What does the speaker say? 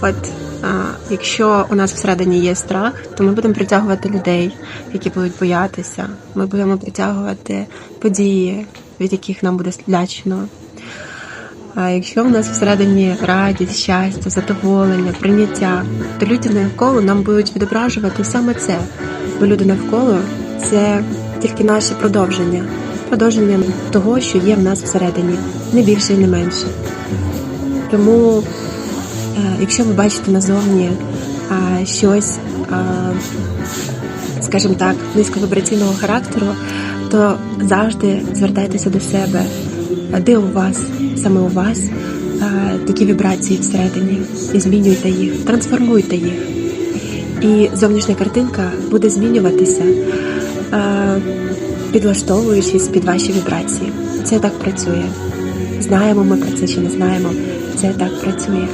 От якщо у нас всередині є страх, то ми будемо притягувати людей, які будуть боятися. Ми будемо притягувати події, від яких нам буде лячно. А якщо в нас всередині радість, щастя, задоволення, прийняття, то люди навколо нам будуть відображувати саме це. Бо люди навколо це тільки наше продовження, продовження того, що є в нас всередині, не більше і не менше. Тому, якщо ви бачите назовні е, щось, е, скажімо так, низьковібраційного характеру, то завжди звертайтеся до себе, Е, де у вас, саме у вас, е, такі вібрації всередині, і змінюйте їх, трансформуйте їх. І зовнішня картинка буде змінюватися, е, підлаштовуючись під ваші вібрації. Це так працює. Знаємо ми про це чи не знаємо, це так працює.